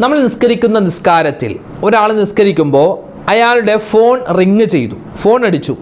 നമ്മൾ നിസ്കരിക്കുന്ന നിസ്കാരത്തിൽ ഒരാൾ നിസ്കരിക്കുമ്പോൾ അയാളുടെ ഫോൺ റിങ് ചെയ്തു ഫോൺ അടിച്ചു.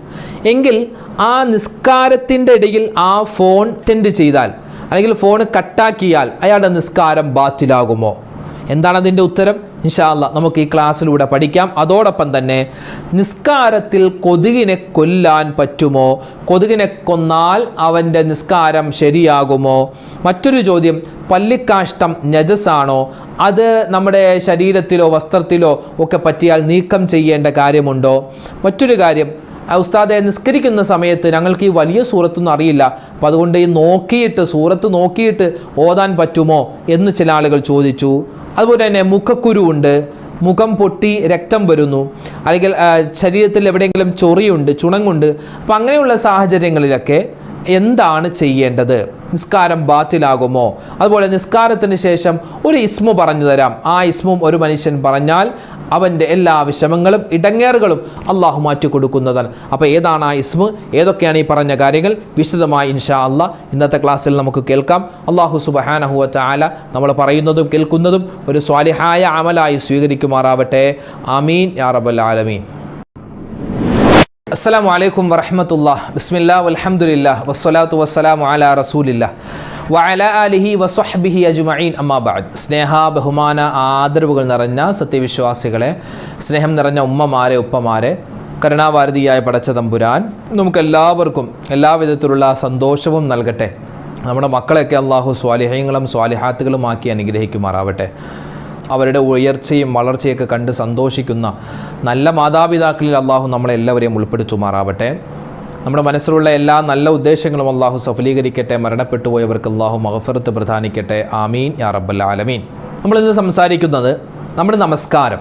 എങ്കിൽ ആ നിസ്കാരത്തിന്റെ ഇടയിൽ ആ ഫോൺ ടെൻഡ് ചെയ്താൽ അല്ലെങ്കിൽ ഫോൺ കട്ടാക്കിയാൽ അയാളുടെ നിസ്കാരം ബാത്തിലാകുമോ? എന്താണ് അതിന്റെ ഉത്തരം? ഇൻഷാല്ല നമുക്ക് ഈ ക്ലാസ്സിലൂടെ പഠിക്കാം. അതോടൊപ്പം തന്നെ നിസ്കാരത്തിൽ കൊതുകിനെ കൊല്ലാൻ പറ്റുമോ? കൊതുകിനെ കൊന്നാൽ അവന്റെ നിസ്കാരം ശരിയാകുമോ? മറ്റൊരു ചോദ്യം പല്ലിക്കാഷ്ടം നജസാണോ? അത് നമ്മുടെ ശരീരത്തിലോ വസ്ത്രത്തിലോ ഒക്കെ പറ്റിയാൽ നീക്കം ചെയ്യേണ്ട കാര്യമുണ്ടോ? മറ്റൊരു കാര്യം ഉസ്താദെ നിസ്കരിക്കുന്ന സമയത്ത് ഞങ്ങൾക്ക് ഈ വലിയ സൂറത്തൊന്നും അറിയില്ല. അപ്പം അതുകൊണ്ട് ഈ നോക്കിയിട്ട് സൂറത്ത് നോക്കിയിട്ട് ഓതാൻ പറ്റുമോ എന്ന് ചില ആളുകൾ ചോദിച്ചു. അതുപോലെ തന്നെ മുഖക്കുരു ഉണ്ട് മുഖം പൊട്ടി രക്തം വരുന്നു അല്ലെങ്കിൽ ശരീരത്തിൽ എവിടെയെങ്കിലും ചൊറിയുണ്ട് ചുണങ്ങുണ്ട്. അപ്പം അങ്ങനെയുള്ള സാഹചര്യങ്ങളിലൊക്കെ എന്താണ് ചെയ്യേണ്ടത്? നിസ്കാരം ബാത്തിലാകുമോ? അതുപോലെ നിസ്കാരത്തിന് ശേഷം ഒരു ഇസ്മു പറഞ്ഞു തരാം. ആ ഇസ്മും ഒരു മനുഷ്യൻ പറഞ്ഞാൽ അവന്റെ എല്ലാ വിഷമങ്ങളും ഇടങ്ങേറുകളും അള്ളാഹു മാറ്റി കൊടുക്കുന്നതാണ് അപ്പോൾ ഏതാണ് ആ ഇസ്മ? ഏതൊക്കെയാണ് ഈ പറഞ്ഞ കാര്യങ്ങൾ? വിശദമായി ഇൻഷാ അള്ളാ ഇന്നത്തെ ക്ലാസ്സിൽ നമുക്ക് കേൾക്കാം. അള്ളാഹു സുബഹാനഹുവ ചാല നമ്മൾ പറയുന്നതും കേൾക്കുന്നതും ഒരു സ്വാലിഹായ അമലായി സ്വീകരിക്കുമാറാവട്ടെ. ആമീൻ യാ റബൽ ആലമീൻ. അസ്സലാമു അലൈക്കും വറഹമത്തുല്ലാ ബിസ്മില്ലാ വൽഹംദുലില്ലാ വസ്സലാത്തു വസ്സലാം അലാ റസൂലില്ലാ വഅല ആലിഹി വസ്വഹ്ബിഹി അജുമീൻ അമ്മാബാദ് സ്നേഹ ബഹുമാന ആദരവുകൾ നിറഞ്ഞ സത്യവിശ്വാസികളെ സ്നേഹം നിറഞ്ഞ ഉമ്മമാരെ ഉപ്പമാരെ കരുണാവാരതിയായ പടച്ച തമ്പുരാൻ നമുക്കെല്ലാവർക്കും എല്ലാവിധത്തിലുള്ള സന്തോഷവും നൽകട്ടെ. നമ്മുടെ മക്കളെയൊക്കെ അള്ളാഹു സ്വാലിഹ്യങ്ങളും സ്വാലിഹാത്തുകളുമാക്കി അനുഗ്രഹിക്കുമാറാവട്ടെ. അവരുടെ ഉയർച്ചയും വളർച്ചയൊക്കെ കണ്ട് സന്തോഷിക്കുന്ന നല്ല മാതാപിതാക്കളിൽ അള്ളാഹു നമ്മളെല്ലാവരെയും ഉൾപ്പെടുത്തുമാറാവട്ടെ. നമ്മുടെ മനസ്സിലുള്ള എല്ലാ നല്ല ഉദ്ദേശങ്ങളും അള്ളാഹു സഫലീകരിക്കട്ടെ മരണപ്പെട്ടുപോയവർക്ക് അള്ളാഹു മഹഫറത്ത് പ്രധാനിക്കട്ടെ ആമീൻ. യാ റബ്ബൽ ആലമീൻ. നമ്മളിന്ന് സംസാരിക്കുന്നത് നമ്മുടെ നമസ്കാരം.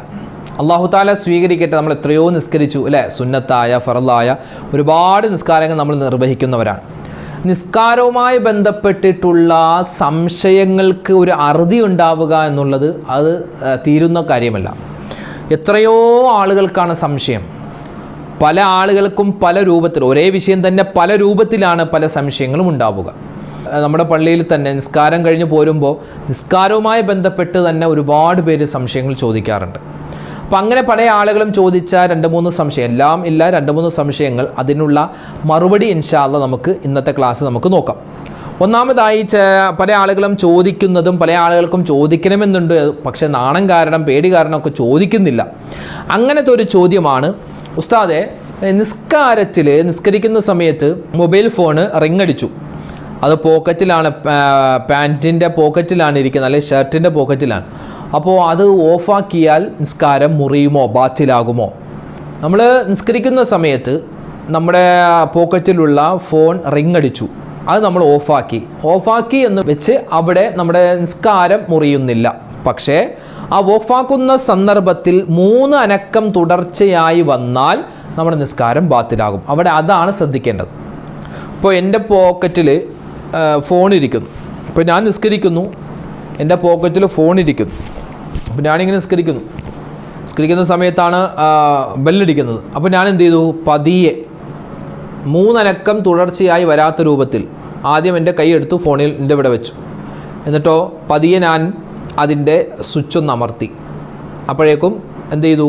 അള്ളാഹു താല സ്വീകരിക്കട്ടെ നമ്മൾ എത്രയോ നിസ്കരിച്ചു അല്ലേ? സുന്നത്തായ ഫറലായ ഒരുപാട് നിസ്കാരങ്ങൾ നമ്മൾ നിർവഹിക്കുന്നവരാണ്. നിസ്കാരവുമായി ബന്ധപ്പെട്ടിട്ടുള്ള സംശയങ്ങൾക്ക് ഒരു അറുതി ഉണ്ടാവുക എന്നുള്ളത് അത് തീരുന്ന കാര്യമല്ല. എത്രയോ ആളുകൾക്കാണ് സംശയം. പല ആളുകൾക്കും പല രൂപത്തിൽ ഒരേ വിഷയം തന്നെ പല രൂപത്തിലാണ് പല സംശയങ്ങളും ഉണ്ടാവുക. നമ്മുടെ പള്ളിയിൽ തന്നെ നിസ്കാരം കഴിഞ്ഞ് പോരുമ്പോൾ നിസ്കാരവുമായി ബന്ധപ്പെട്ട് തന്നെ ഒരുപാട് പേര് സംശയങ്ങൾ ചോദിക്കാറുണ്ട്. അപ്പം അങ്ങനെ പല ആളുകളും ചോദിച്ച രണ്ട് മൂന്ന് സംശയം എല്ലാം ഇല്ല രണ്ട് മൂന്ന് സംശയങ്ങൾ. അതിനുള്ള മറുപടി ഇൻഷാല്ല നമുക്ക് ഇന്നത്തെ ക്ലാസ് നമുക്ക് നോക്കാം. ഒന്നാമതായി പല ആളുകളും ചോദിക്കുന്നതും പല ആളുകൾക്കും ചോദിക്കണമെന്നുണ്ട്. പക്ഷെ നാണം കാരണം പേടി കാരണം ഒക്കെ ചോദിക്കുന്നില്ല. അങ്ങനത്തെ ഒരു ചോദ്യമാണ് ഉസ്താദെ നിസ്കാരത്തിൽ നിസ്കരിക്കുന്ന സമയത്ത് മൊബൈൽ ഫോണ് റിങ് അടിച്ചു അത് പോക്കറ്റിലാണ് പാന്റിന്റെ പോക്കറ്റിലാണ് ഇരിക്കുന്നത് അല്ലെങ്കിൽ ഷർട്ടിന്റെ പോക്കറ്റിലാണ്. അപ്പോൾ അത് ഓഫാക്കിയാൽ നിസ്കാരം മുറിയുമോ ബാത്തിലാകുമോ? നമ്മൾ നിസ്കരിക്കുന്ന സമയത്ത് നമ്മുടെ പോക്കറ്റിലുള്ള ഫോൺ റിങ് അടിച്ചു അത് നമ്മൾ ഓഫാക്കി. ഓഫാക്കി എന്ന് വെച്ച് അവിടെ നമ്മുടെ നിസ്കാരം മുറിയുന്നില്ല. പക്ഷേ ആ ഓഫാക്കുന്ന സന്ദർഭത്തിൽ മൂന്ന് അനക്കം തുടർച്ചയായി വന്നാൽ നമ്മുടെ നിസ്കാരം ബാത്തിലാകും. അവിടെ അതാണ് ശ്രദ്ധിക്കേണ്ടത്. ഇപ്പോൾ എന്റെ പോക്കറ്റിൽ ഫോണിരിക്കുന്നു. ഇപ്പോൾ ഞാൻ നിസ്കരിക്കുന്നു. എന്റെ പോക്കറ്റിൽ ഫോണിരിക്കുന്നു. അപ്പോൾ ഞാനിങ്ങനെ നിസ്കരിക്കുന്നു. നിസ്കരിക്കുന്ന സമയത്താണ് ബെല്ലടിക്കുന്നത്. അപ്പോൾ ഞാൻ എന്ത് ചെയ്തു? പതിയെ മൂന്നനക്കം തുടർച്ചയായി വരാത്ത രൂപത്തിൽ ആദ്യം എന്റെ കൈ എടുത്തു ഫോണിൽ എന്റെ ഇവിടെ വെച്ചു. എന്നിട്ടോ പതിയെ ഞാൻ അതിന്റെ സ്വിച്ച് ഒന്ന് അമർത്തി. അപ്പോഴേക്കും എന്ത് ചെയ്തു?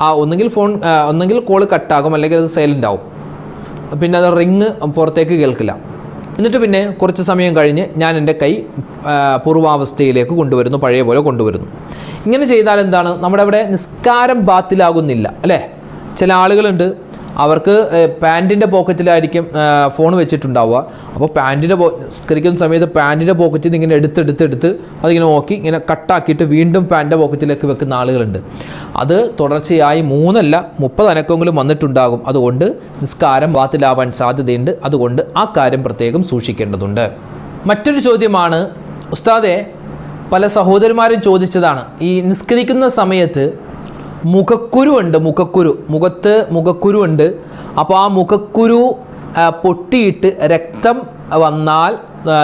ആ ഒന്നെങ്കിൽ ഫോൺ ഒന്നെങ്കിൽ കോൾ കട്ടാകും അല്ലെങ്കിൽ അത് സൈലന്റ് ആവും. പിന്നെ അത് റിങ് പുറത്തേക്ക് കേൾക്കില്ല. എന്നിട്ട് പിന്നെ കുറച്ച് സമയം കഴിഞ്ഞ് ഞാൻ എന്റെ കൈ പൂർവാവസ്ഥയിലേക്ക് കൊണ്ടുവരുന്നു പഴയ പോലെ കൊണ്ടുവരുന്നു. ഇങ്ങനെ ചെയ്താൽ എന്താണ്? നമ്മുടെ അവിടെ നിസ്കാരം ബാത്തിലാകുന്നില്ല അല്ലേ? ചില ആളുകളുണ്ട് അവർക്ക് പാന്റിന്റെ പോക്കറ്റിലായിരിക്കും ഫോൺ വെച്ചിട്ടുണ്ടാവുക. അപ്പോൾ പാന്റിന്റെ പോ നിസ്കരിക്കുന്ന സമയത്ത് പാന്റിന്റെ പോക്കറ്റിൽ നിന്ന് ഇങ്ങനെ എടുത്തെടുത്തെടുത്ത് അതിങ്ങനെ നോക്കി ഇങ്ങനെ കട്ടാക്കിയിട്ട് വീണ്ടും പാന്റിന്റെ പോക്കറ്റിലേക്ക് വെക്കുന്ന ആളുകളുണ്ട്. അത് തുടർച്ചയായി മൂന്നല്ല മുപ്പത് അനക്കമെങ്കിലും വന്നിട്ടുണ്ടാകും. അതുകൊണ്ട് നിസ്കാരം വാത്തിലാവാൻ സാധ്യതയുണ്ട്. അതുകൊണ്ട് ആ കാര്യം പ്രത്യേകം സൂക്ഷിക്കേണ്ടതുണ്ട്. മറ്റൊരു ചോദ്യമാണ് ഉസ്താദെ പല സഹോദരന്മാരും ചോദിച്ചതാണ് ഈ നിസ്കരിക്കുന്ന സമയത്ത് മുഖക്കുരു ഉണ്ട് മുഖക്കുരു. മുഖത്ത് മുഖക്കുരുണ്ട് അപ്പോൾ ആ മുഖക്കുരു പൊട്ടിയിട്ട് രക്തം വന്നാൽ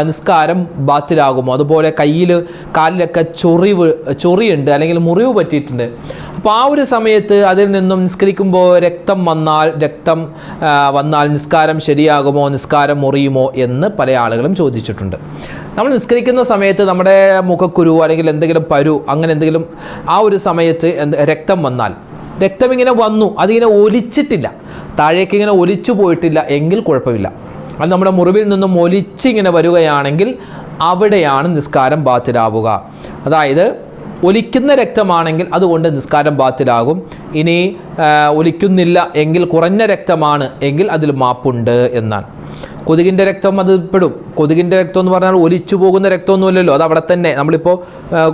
നിസ്കാരം ബാത്തിലാകുമോ? അതുപോലെ കയ്യിൽ കാലിലൊക്കെ ചൊറിവ് ചൊറിയുണ്ട് അല്ലെങ്കിൽ മുറിവ് പറ്റിയിട്ടുണ്ട്. അപ്പോൾ ആ ഒരു സമയത്ത് അതിൽ നിന്നും നിസ്കരിക്കുമ്പോൾ രക്തം വന്നാൽ രക്തം വന്നാൽ നിസ്കാരം ശരിയാകുമോ നിസ്കാരം മുറിയുമോ എന്ന് പല ആളുകളും ചോദിച്ചിട്ടുണ്ട്. നമ്മൾ നിസ്കരിക്കുന്ന സമയത്ത് നമ്മുടെ മുഖക്കുരു അല്ലെങ്കിൽ എന്തെങ്കിലും പരു അങ്ങനെ എന്തെങ്കിലും ആ ഒരു സമയത്ത് രക്തം വന്നാൽ. രക്തം ഇങ്ങനെ വന്നു അതിങ്ങനെ ഒലിച്ചിട്ടില്ല. താഴേക്ക് ഇങ്ങനെ ഒലിച്ചു പോയിട്ടില്ല എങ്കിൽ കുഴപ്പമില്ല. അത് നമ്മുടെ മുറിവിൽ നിന്നും ഒലിച്ചിങ്ങനെ വരികയാണെങ്കിൽ അവിടെയാണ് നിസ്കാരം ബാത്തിലാവുക. അതായത് ഒലിക്കുന്ന രക്തമാണെങ്കിൽ അതുകൊണ്ട് നിസ്കാരം ബാത്തിലാകും. ഇനി ഒലിക്കുന്നില്ല എങ്കിൽ കുറഞ്ഞ രക്തമാണ് എങ്കിൽ അതിൽ മാപ്പുണ്ട് എന്നാണ്. കൊതുകിന്റെ രക്തം അത് പെടും. കൊതുകിന്റെ രക്തം എന്ന് പറഞ്ഞാൽ ഒലിച്ചു പോകുന്ന രക്തമൊന്നുമില്ലല്ലോ അത് അവിടെ തന്നെ. നമ്മളിപ്പോൾ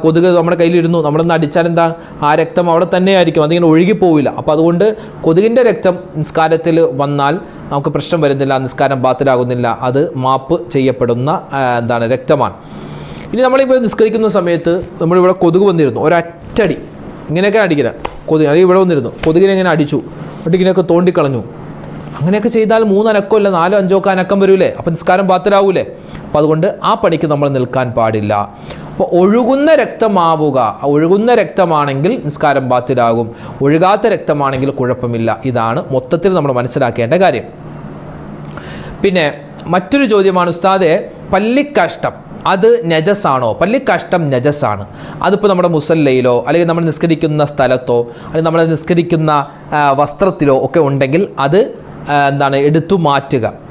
കൊതുക് നമ്മുടെ കയ്യിലിരുന്നു നമ്മളൊന്ന് അടിച്ചാൽ എന്താ ആ രക്തം അവിടെ തന്നെ ആയിരിക്കും അതിങ്ങനെ ഒഴുകി പോവില്ല. അപ്പോൾ അതുകൊണ്ട് കൊതുകിന്റെ രക്തം നിസ്കാരത്തിൽ വന്നാൽ നമുക്ക് പ്രശ്നം വരുന്നില്ല നിസ്കാരം ബാത്തിലാകുന്നില്ല അത് മാപ്പ് ചെയ്യപ്പെടുന്ന എന്താണ് രക്തമാണ്. ഇനി നമ്മളിപ്പോൾ നിസ്കരിക്കുന്ന സമയത്ത് നമ്മളിവിടെ കൊതുക് വന്നിരുന്നു. ഒരറ്റടി. ഇങ്ങനെയൊക്കെ അടിക്കില്ല കൊതുക് അല്ലെങ്കിൽ ഇവിടെ വന്നിരുന്നു. കൊതുകിനെ ഇങ്ങനെ അടിച്ചു. എന്നിട്ട് ഇങ്ങനെയൊക്കെ തോണ്ടിക്കളഞ്ഞു. അങ്ങനെയൊക്കെ ചെയ്താൽ മൂന്നനക്കോ ഇല്ല നാലോ അഞ്ചോ ഒക്കെ അനക്കം വരൂലേ? അപ്പം നിസ്കാരം പാത്തിലാവൂലേ അപ്പോൾ അതുകൊണ്ട് ആ പണിക്ക് നമ്മൾ നിൽക്കാൻ പാടില്ല. അപ്പോൾ ഒഴുകുന്ന രക്തമാവുക. ഒഴുകുന്ന രക്തമാണെങ്കിൽ നിസ്കാരം ബാത്തിലാകും ഒഴുകാത്ത രക്തമാണെങ്കിൽ കുഴപ്പമില്ല. ഇതാണ് മൊത്തത്തിൽ നമ്മൾ മനസ്സിലാക്കേണ്ട കാര്യം. പിന്നെ മറ്റൊരു ചോദ്യമാണ് ഉസ്താദെ പല്ലിക്കഷ്ടം അത് നജസാണോ? പല്ലിക്കഷ്ടം നജസാണ്. അതിപ്പോൾ നമ്മുടെ മുസല്ലയിലോ അല്ലെങ്കിൽ നമ്മൾ നിസ്കരിക്കുന്ന സ്ഥലത്തോ അല്ലെങ്കിൽ നമ്മൾ നിസ്കരിക്കുന്ന വസ്ത്രത്തിലോ ഒക്കെ ഉണ്ടെങ്കിൽ അത് എന്താണ് എടുത്തു മാറ്റുക.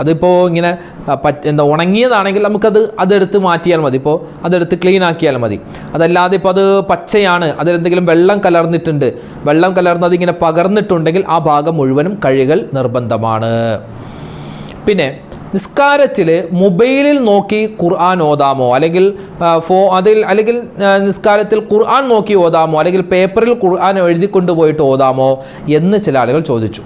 അതിപ്പോൾ ഇങ്ങനെ പറ്റ എന്താ ഉണങ്ങിയതാണെങ്കിൽ നമുക്കത് അതെടുത്ത് മാറ്റിയാൽ മതി. ഇപ്പോൾ അതെടുത്ത് ക്ലീൻ ആക്കിയാൽ മതി. അതല്ലാതെ ഇപ്പോൾ അത് പച്ചയാണ്. അതിലെന്തെങ്കിലും വെള്ളം കലർന്നിട്ടുണ്ട്. വെള്ളം കലർന്നത് ഇങ്ങനെ പകർന്നിട്ടുണ്ടെങ്കിൽ ആ ഭാഗം മുഴുവനും കഴുകൽ നിർബന്ധമാണ്. പിന്നെ നിസ്കാരത്തിൽ മൊബൈലിൽ നോക്കി ഖുർആൻ ഓതാമോ? അല്ലെങ്കിൽ ഫോ അതിൽ അല്ലെങ്കിൽ നിസ്കാരത്തിൽ ഖുർആൻ നോക്കി ഓതാമോ? അല്ലെങ്കിൽ പേപ്പറിൽ ഖുർആൻ എഴുതിക്കൊണ്ട് പോയിട്ട് ഓതാമോ? എന്ന് ചില ആളുകൾ ചോദിച്ചു.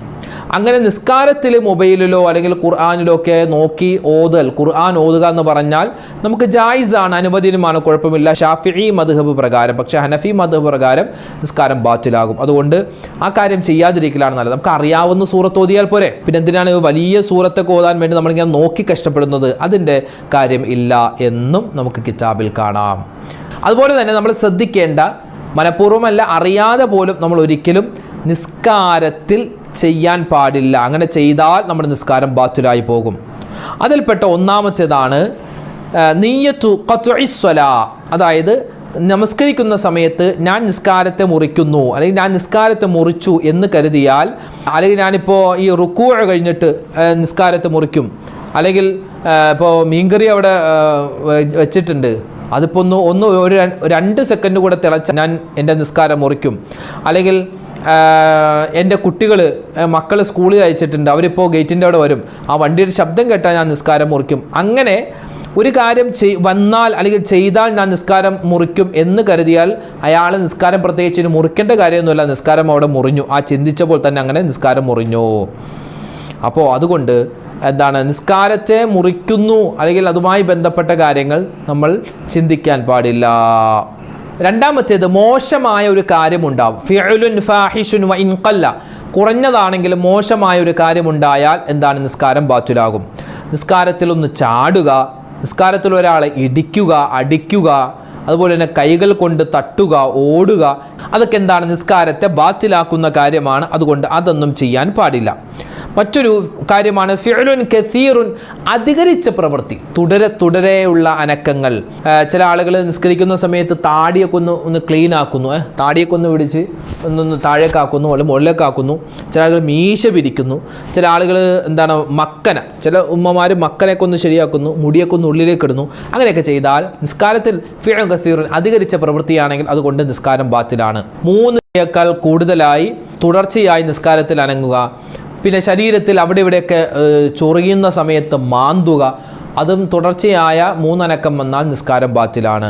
അങ്ങനെ നിസ്കാരത്തിൽ മൊബൈലിലോ അല്ലെങ്കിൽ ഖുർആാനിലോ ഒക്കെ നോക്കി ഓതൽ ഖുർആൻ ഓതുക എന്ന് പറഞ്ഞാൽ നമുക്ക് ജായിസാണ് അനുമതിയുമാണ് കുഴപ്പമില്ല. ഷാഫി മധുഹബ് പ്രകാരം പക്ഷേ ഹനഫി മധുഹബ് പ്രകാരം നിസ്കാരം ബാത്തിലാകും. അതുകൊണ്ട് ആ കാര്യം ചെയ്യാതിരിക്കലാണ് നല്ലത്. നമുക്ക് അറിയാവുന്ന സൂറത്ത് ഓതിയാൽ പോരെ. പിന്നെ എന്തിനാണ് വലിയ സൂറത്തൊക്കെ ഓതാൻ വേണ്ടി നമ്മളിങ്ങനെ നോക്കി കഷ്ടപ്പെടുന്നത്? അതിന്റെ കാര്യം ഇല്ല എന്നും നമുക്ക് കിതാബിൽ കാണാം. അതുപോലെ തന്നെ നമ്മൾ ശ്രദ്ധിക്കേണ്ട മനഃപൂർവമല്ല അറിയാതെ പോലും നമ്മൾ ഒരിക്കലും നിസ്കാരത്തിൽ ചെയ്യാൻ പാടില്ല. അങ്ങനെ ചെയ്താൽ നമ്മുടെ നിസ്കാരം ബാത്തുലായി പോകും. അതിൽപ്പെട്ട ഒന്നാമത്തേതാണ് നീയത്തു ഖത്ഉസ്സലാ അതായത് നമസ്കരിക്കുന്ന സമയത്ത് ഞാൻ നിസ്കാരത്തെ മുറിക്കുന്നു അല്ലെങ്കിൽ ഞാൻ നിസ്കാരത്തെ മുറിച്ചു എന്ന് കരുതിയാൽ അല്ലെങ്കിൽ ഞാനിപ്പോൾ ഈ റുക്കൂ കഴിഞ്ഞിട്ട് നിസ്കാരത്തെ മുറിക്കും. അല്ലെങ്കിൽ ഇപ്പോൾ മീൻകറി അവിടെ വെച്ചിട്ടുണ്ട്. അതിപ്പോൾ ഒന്ന് ഒന്ന് ഒരു രണ്ട് സെക്കൻഡ് കൂടെ തിളച്ച ഞാൻ എന്റെ നിസ്കാരം മുറിക്കും. അല്ലെങ്കിൽ എന്റെ കുട്ടികൾ മക്കൾ സ്കൂളിൽ അയച്ചിട്ടുണ്ട്. അവരിപ്പോൾ ഗേറ്റിന്റെ അവിടെ വരും. ആ വണ്ടിയുടെ ശബ്ദം കേട്ടാൽ ഞാൻ നിസ്കാരം മുറിക്കും. അങ്ങനെ ഒരു കാര്യം ചെയ് വന്നാൽ അല്ലെങ്കിൽ ചെയ്താൽ ഞാൻ നിസ്കാരം മുറിക്കും എന്ന് കരുതിയാൽ അയാൾ നിസ്കാരം പ്രത്യേകിച്ച് ഇനി മുറിക്കേണ്ട കാര്യമൊന്നുമില്ല. നിസ്കാരം അവിടെ മുറിഞ്ഞു. ആ ചിന്തിച്ചപ്പോൾ തന്നെ അങ്ങനെ നിസ്കാരം മുറിഞ്ഞു. അപ്പോൾ അതുകൊണ്ട് എന്താണ് നിസ്കാരത്തെ മുറിക്കുന്നു അല്ലെങ്കിൽ അതുമായി ബന്ധപ്പെട്ട കാര്യങ്ങൾ നമ്മൾ ചിന്തിക്കാൻ പാടില്ല. രണ്ടാമത്തേത് മോശമായ ഒരു കാര്യമുണ്ടാവും. ഫിഅലുൻ ഫാഹിഷുൻ വ ഇൻകല്ല കുറഞ്ഞതാണെങ്കിലും മോശമായ ഒരു കാര്യമുണ്ടായാൽ എന്താണ്? നിസ്കാരം ബാത്തുലാകും. നിസ്കാരത്തിൽ ഒന്ന് ചാടുക നിസ്കാരത്തിൽ ഒരാളെ ഇടിക്കുക അടിക്കുക അതുപോലെ തന്നെ കൈകൾ കൊണ്ട് തട്ടുക ഓടുക അതൊക്കെ എന്താണ്? നിസ്കാരത്തെ ബാത്തിലാക്കുന്ന കാര്യമാണ്. അതുകൊണ്ട് അതൊന്നും ചെയ്യാൻ പാടില്ല. മറ്റൊരു കാര്യമാണ് ഫിഅലുൻ കസീറുൻ അധികരിച്ച പ്രവൃത്തി. തുടരെ തുടരെയുള്ള അനക്കങ്ങൾ. ചില ആളുകൾ നിസ്കരിക്കുന്ന സമയത്ത് താടിയൊക്കെ ഒന്ന് ഒന്ന് ക്ലീൻ ആക്കുന്നു. ഏഹ് താടിയൊക്കെ ഒന്ന് പിടിച്ച് ഒന്നൊന്ന് താഴേക്കാക്കുന്നു അല്ലെങ്കിൽ മുകളിലേക്കാക്കുന്നു. ചില ആളുകൾ മീശ പിരിക്കുന്നു. ചില ആളുകൾ എന്താണ് മക്കന. ചില ഉമ്മമാർ മക്കനെയൊക്കെ ഒന്ന് ശരിയാക്കുന്നു മുടിയൊക്കെ ഒന്ന് ഉള്ളിലേക്ക് ഇടുന്നു. അങ്ങനെയൊക്കെ ചെയ്താൽ നിസ്കാരത്തിൽ ഫിഅലുൻ കസീറുൻ അധികരിച്ച പ്രവൃത്തിയാണെങ്കിൽ അതുകൊണ്ട് നിസ്കാരം ബാത്തിലാണ്. മൂന്നിനേക്കാൾ കൂടുതലായി തുടർച്ചയായി നിസ്കാരത്തിൽ അനങ്ങുക. പിന്നെ ശരീരത്തിൽ അവിടെ ഇവിടെയൊക്കെ ചൊറിയുന്ന സമയത്ത് മാന്തുക അതും തുടർച്ചയായ മൂന്നനക്കം വന്നാൽ നിസ്കാരം ബാത്തിലാണ്.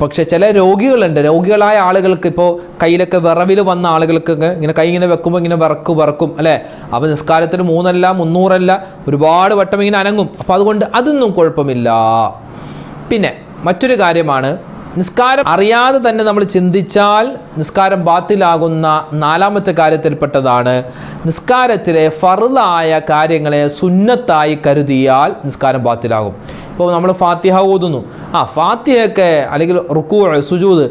പക്ഷേ ചില രോഗികളുണ്ട്. രോഗികളായ ആളുകൾക്ക് ഇപ്പോൾ കയ്യിലൊക്കെ വിറവിൽ വന്ന ആളുകൾക്കൊക്കെ ഇങ്ങനെ കൈ ഇങ്ങനെ വെക്കുമ്പോൾ ഇങ്ങനെ വിറക്ക് വിറക്കും അല്ലേ? അപ്പോൾ നിസ്കാരത്തിന് മൂന്നല്ല മുന്നൂറല്ല ഒരുപാട് വട്ടം ഇങ്ങനെ അനങ്ങും. അപ്പോൾ അതുകൊണ്ട് അതൊന്നും കുഴപ്പമില്ല. പിന്നെ മറ്റൊരു കാര്യമാണ് നിസ്കാരം അറിയാതെ തന്നെ നമ്മൾ ചിന്തിച്ചാൽ നിസ്കാരം ബാത്തിലാകുന്ന നാലാമത്തെ കാര്യത്തിൽപ്പെട്ടതാണ് നിസ്കാരത്തിലെ ഫറുതായ കാര്യങ്ങളെ സുന്നത്തായി കരുതിയാൽ നിസ്കാരം ബാത്തിലാകും. ഇപ്പോൾ നമ്മൾ ഫാത്തിഹ ഓതുന്നു. ആ ഫാത്തിഹയൊക്കെ അല്ലെങ്കിൽ റുക്കൂ സുജൂദ്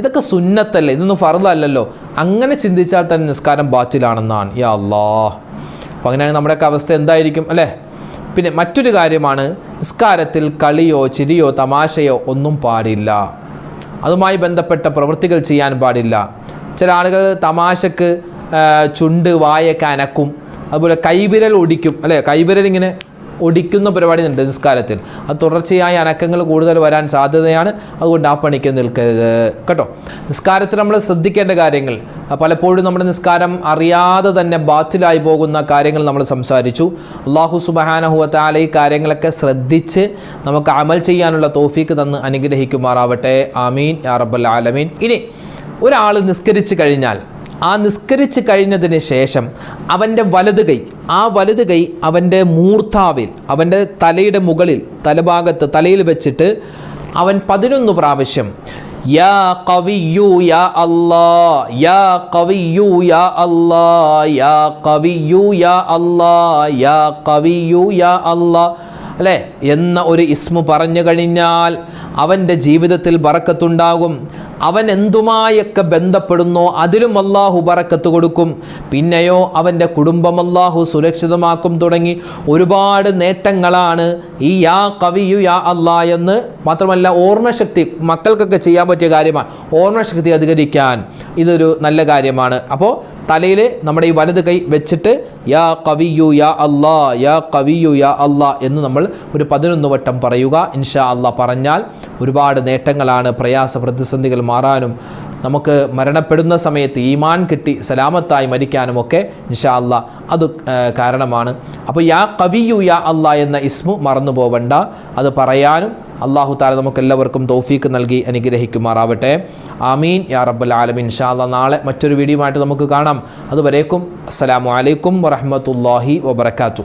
ഇതൊക്കെ സുന്നത്തല്ലേ? ഇതൊന്നും ഫറുതല്ലല്ലോ അങ്ങനെ ചിന്തിച്ചാൽ തന്നെ നിസ്കാരം ബാത്തിലാണെന്നാണ്. യാ അല്ലാ അപ്പോൾ അങ്ങനെയാണെങ്കിൽ നമ്മുടെയൊക്കെ അവസ്ഥ എന്തായിരിക്കും അല്ലേ? പിന്നെ മറ്റൊരു കാര്യമാണ് നിസ്കാരത്തിൽ കളിയോ ചിരിയോ തമാശയോ ഒന്നും പാടില്ല. അതുമായി ബന്ധപ്പെട്ട പ്രവൃത്തികൾ ചെയ്യാൻ പാടില്ല. ചില ആളുകൾ തമാശക്ക് ചുണ്ട് വായൊക്കെ അനക്കും. അതുപോലെ കൈവിരൽ ഒടിക്കും. അല്ലേ? കൈവിരൽ ഇങ്ങനെ ഒടിക്കുന്ന പരിപാടി ഉണ്ട് നിസ്കാരത്തിൽ അത് തുടർച്ചയായ അനക്കങ്ങൾ കൂടുതൽ വരാൻ സാധ്യതയാണ്. അതുകൊണ്ട് ആ പണിക്ക് നിൽക്കരുത്. കേട്ടോ? നിസ്കാരത്തിൽ നമ്മൾ ശ്രദ്ധിക്കേണ്ട കാര്യങ്ങൾ. പലപ്പോഴും നമ്മുടെ നിസ്കാരം അറിയാതെ തന്നെ ബാത്തിലായി പോകുന്ന കാര്യങ്ങൾ നമ്മൾ സംസാരിച്ചു. അള്ളാഹു സുബഹാനഹുവത്താല ഈ കാര്യങ്ങളൊക്കെ ശ്രദ്ധിച്ച് നമുക്ക് അമൽ ചെയ്യാനുള്ള തോഫീക്ക് തന്ന് അനുഗ്രഹിക്കുമാറാവട്ടെ. ആമീൻ. യാ റബ്ബൽ ആലമീൻ. ഇനി ഒരാൾ നിസ്കരിച്ചു കഴിഞ്ഞാൽ ആ നിസ്കരിച്ച് കഴിഞ്ഞതിന് ശേഷം അവന്റെ വലത് കൈ ആ വലത് കൈ അവന്റെ മൂർത്താവിൽ അവന്റെ തലയുടെ മുകളിൽ തലഭാഗത്ത് തലയിൽ വെച്ചിട്ട് അവൻ പതിനൊന്ന് പ്രാവശ്യം യാ കവിയു യാ അല്ലാ യാ കവിയു യാ അല്ലാ യാ കവിയു യാ അല്ലാ യാ കവിയു യാ അല്ലാ അല്ലേ? എന്ന ഒരു ഇസ്മു പറഞ്ഞു കഴിഞ്ഞാൽ അവന്റെ ജീവിതത്തിൽ ബറക്കത്തുണ്ടാകും. അവൻ എന്തുമായൊക്കെ ബന്ധപ്പെടുന്നോ അതിലും അള്ളാഹു ബറക്കത്ത് കൊടുക്കും. പിന്നെയോ അവന്റെ കുടുംബം അള്ളാഹു സുരക്ഷിതമാക്കും തുടങ്ങി. ഒരുപാട് നേട്ടങ്ങളാണ് ഈ യാ കവിയു യാ അള്ളാ എന്ന് മാത്രമല്ല ഓർമ്മശക്തി മക്കൾക്കൊക്കെ ചെയ്യാൻ പറ്റിയ കാര്യമാണ്. ഓർമ്മശക്തി അധികരിക്കാൻ ഇതൊരു നല്ല കാര്യമാണ്. അപ്പോൾ തലയിൽ നമ്മുടെ ഈ വലത് കൈ വെച്ചിട്ട് യാ കവിയു യാ അല്ലാ യാ കവിയു യാ അല്ലാ എന്ന് നമ്മൾ ഒരു പതിനൊന്ന് വട്ടം പറയുക. ഇൻഷാ അല്ലാ പറഞ്ഞാൽ ഒരുപാട് നേട്ടങ്ങളാണ് പ്രയാസ പ്രതിസന്ധികൾ മാറാനും നമുക്ക് മരണപ്പെടുന്ന സമയത്ത് ഈമാൻ കിട്ടി സലാമത്തായി മരിക്കാനുമൊക്കെ ഇൻഷാ അല്ല അത് കാരണമാണ്. അപ്പോൾ യാ കവിയു യാ അല്ല എന്ന ഇസ്മു മറന്നു പോവണ്ട. അത് പറയാനും അള്ളാഹു താല നമുക്ക് എല്ലാവർക്കും തൗഫീക്ക് നൽകി അനുഗ്രഹിക്കുമാറാവട്ടെ. ആമീൻ. യാ റബ്ബൽ ആലമീൻ. ഇൻഷാ അല്ലാ നാളെ മറ്റൊരു വീഡിയോ ആയിട്ട് നമുക്ക് കാണാം. അതുവരേക്കും അസ്സലാമു അലൈക്കും വറഹ്മത്തുള്ളാഹി വബറകാതുഹു.